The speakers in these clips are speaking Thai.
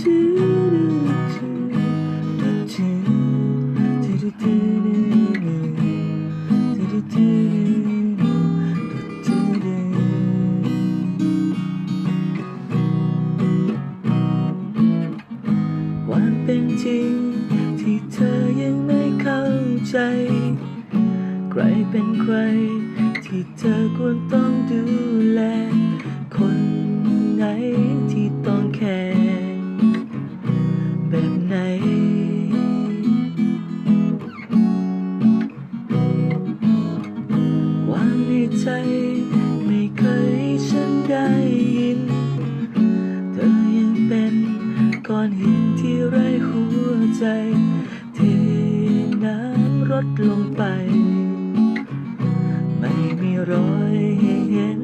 ความเป็นจริงที่เธอยังไม่เข้าใจ ใครเป็นใคร ที่เธอควรต้องดูแล คนไหน แบบไหน วางในใจไม่เคยฉันได้ยิน เธอยังเป็นก้อนหินที่ไร้หัวใจเทน้ำรดลงไป ไม่มีรอยให้เห็น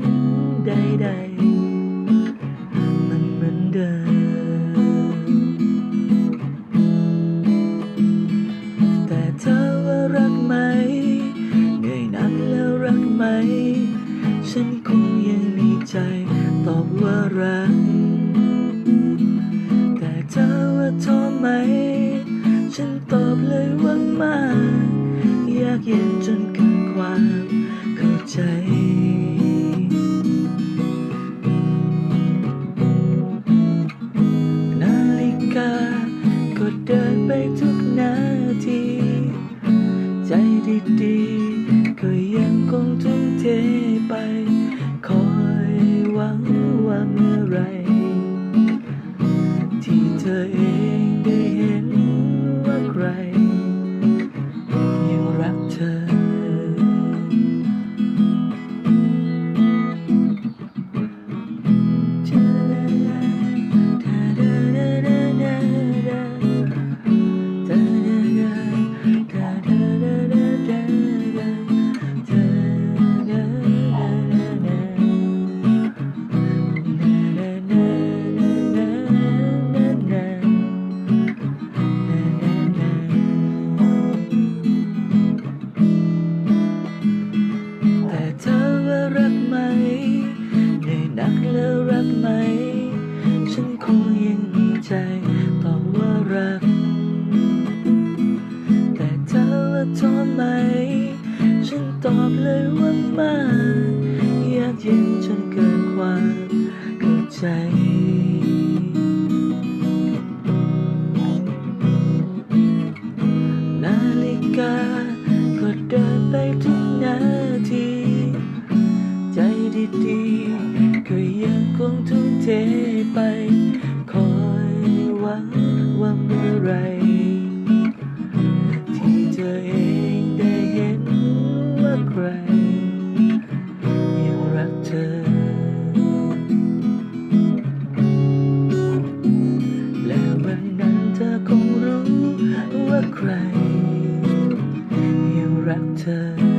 ใดๆ ใจตอบว่ารัก แต่เธอว่าท้อไหม ฉันตอบเลยว่าไมากอยากเย็นจนเกินความเข้าใจนาฬิกาก็เดินไปทุกนาที ใจดีๆ ฉันคงยังมีใจตอบว่ารัก แต่เธอว่าท้อไหม ฉันตอบเลยว่าไมาอยากเย็นจนเกินความเข้าใจนาฬิกาก็เดินไปทุกนาที ใจดีๆ ก็ยังคงทุ่มเทไป คอยหวังว่าเมื่อไร ที่เธอเองได้เห็นว่าใคร ยังรักเธอ และวันนั้นเธอคงรู้ว่าใคร ยังรักเธอ